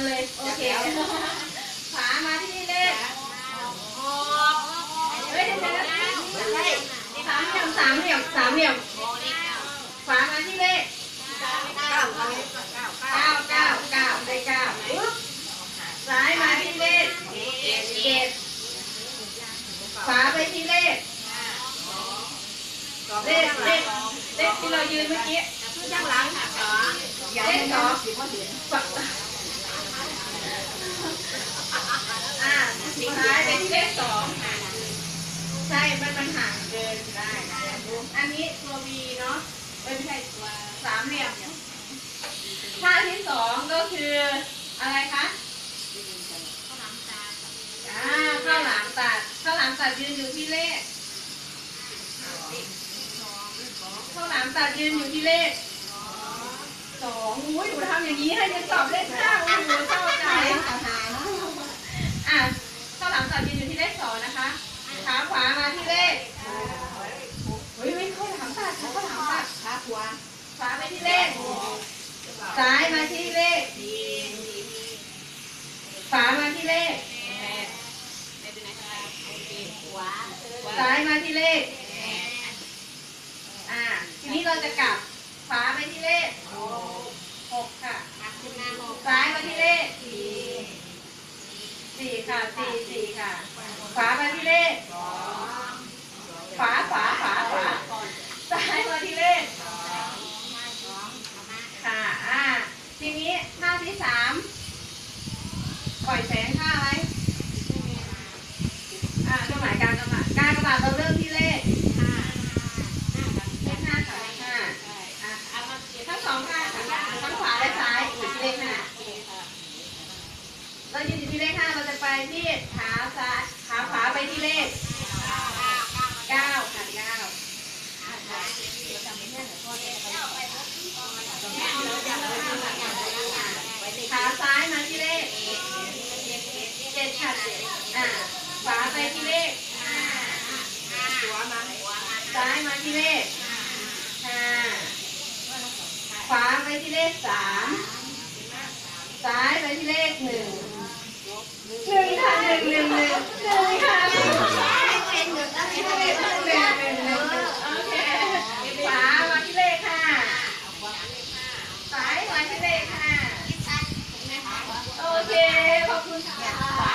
มันเลย โอเคขวามาที่เลขเฮ้ยเดี๋ยวนะสามเหลี่ยมสามเหลี่ยมสามเหลี่ยมขวามาที่เลขเก้าเก้าเก้าเก้าได้เก้าปึ๊บซ้ายมาที่เลขเจ็ดขวาไปที่เลขเลขเลขเลขที่เรายืนเมื่อกี้ยันหลังเลขสองอ่าซ้ายไปที่เลขสองใช่ มันมันห่างเกินได้อันนี้ตัว V เนาะเอ้ยไม่ใช่ตัวสามเหลี่ยมท่าที่สองก็คืออะไรคะอ่าข้าวหลามตัดข้าวหลามตัดยืนอยู่ที่เลขข้าวหลามตัดยืนอยู่ที่เลขสองอุ้ยหนูทำอย่างนี้ให้จะตอบเลขห้าโอ้โหเข้าใจอะข้าวหลามตัดยืนอยู่ที่เลขสองนะคะขาขวา มาที่เลขเฮ้ยไม่ข้าวหลามตัดข้าวหลามตัดขาขวาขวาไปที่เลขซ้ายมาที่เลขขวามาที่เลขขวาซ้ายมาที่เลขอ่าทีนี้เราจะกลับขวาไปที่เลขหกค่ะ ขึ้นหน้าหก ซ้ายมาที่เลขสี่ค่ะสี่สี่ค่ะ ขวามาที่เลข ขวาขวาขวาขวาซ้ายมาที่เลข ค่ะ อ่า ทีนี้ท่าที่สามป ล่อยแสงท่าอะไร อ่าเครื่องหมายการกระบาดการกระบาดเราเริ่มที่เลขเลขห้าค่ะเลขห้าอะทั้งสองข้างทั้งขวาและซ้ายอยู่ที่เลขห้าเรายืนอยู่ที่เลขห้าเราจะไปที่ขาซ้ายขาขวาไปที่เลขเก้าค่ะเก้า อ่าขวาไปที่เลขหัวมาซ้ายมาที่เลขห้าขวาไปที่เลขสามซ้ายไปที่เลขหนึ่งหนึ่งค่ะหนึ่งหนึ่งหนึ่งหนึ่งค่ะหนึ่งเป็นหนึ่งแล้วเป็นหนึ่งหนึ่งหนึ่งหนึ่งโอเคขวามาที่เลขห้าซ้ายมาที่เลขห้าโอเคขอบคุณค่ะ